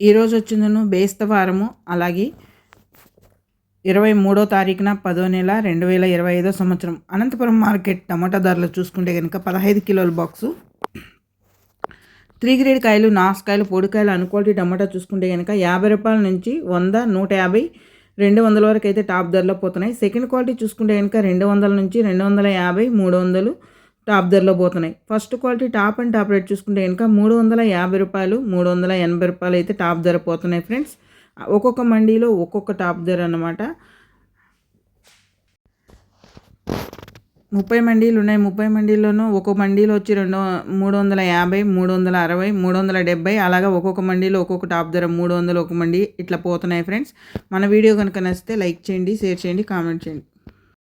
ఈరోజు వచ్చిందను బేస్తవారము అలాగే ఇరవై మూడో తారీఖున పదో నెల రెండు వేల ఇరవై ఐదో సంవత్సరం. అనంతపురం మార్కెట్ టమాటా ధరలు చూసుకుంటే కనుక పదహైదు కిలోల బాక్సు. త్రీ గ్రేడ్ కాయలు నాసుకాయలు పొడికాయలు అన్క్వాలిటీ టమాటా చూసుకుంటే కనుక యాభై రూపాయల నుంచి వంద నూట యాభై రెండు వందల వరకు అయితే టాప్ ధరలో పోతున్నాయి. సెకండ్ క్వాలిటీ చూసుకుంటే కనుక రెండు వందల నుంచి రెండు వందల యాభై మూడు వందలు టాప్ ధరలో పోతున్నాయి. First quality top and top rate చూసుకుంటే కనుక మూడు వందల యాభై రూపాయలు మూడు వందల ఎనభై రూపాయలు అయితే టాప్ ధర పోతున్నాయి ఫ్రెండ్స్. ఒక్కొక్క మండీలో ఒక్కొక్క టాప్ ధర అనమాట ముప్పై మండీలు ఉన్నాయి. ముప్పై మండీల్లోనూ ఒక్కొక్క మండీలో వచ్చి రెండు మూడు వందల యాభై మూడు వందల అరవై మూడు వందల డెబ్బై అలాగా ఒక్కొక్క మండీలో ఒక్కొక్క టాప్ ధర మూడు వందలు ఒక మండి ఇట్లా పోతున్నాయి ఫ్రెండ్స్. మన వీడియో కనుక నచ్చితే లైక్ చేయండి షేర్ చేయండి కామెంట్ చేయండి.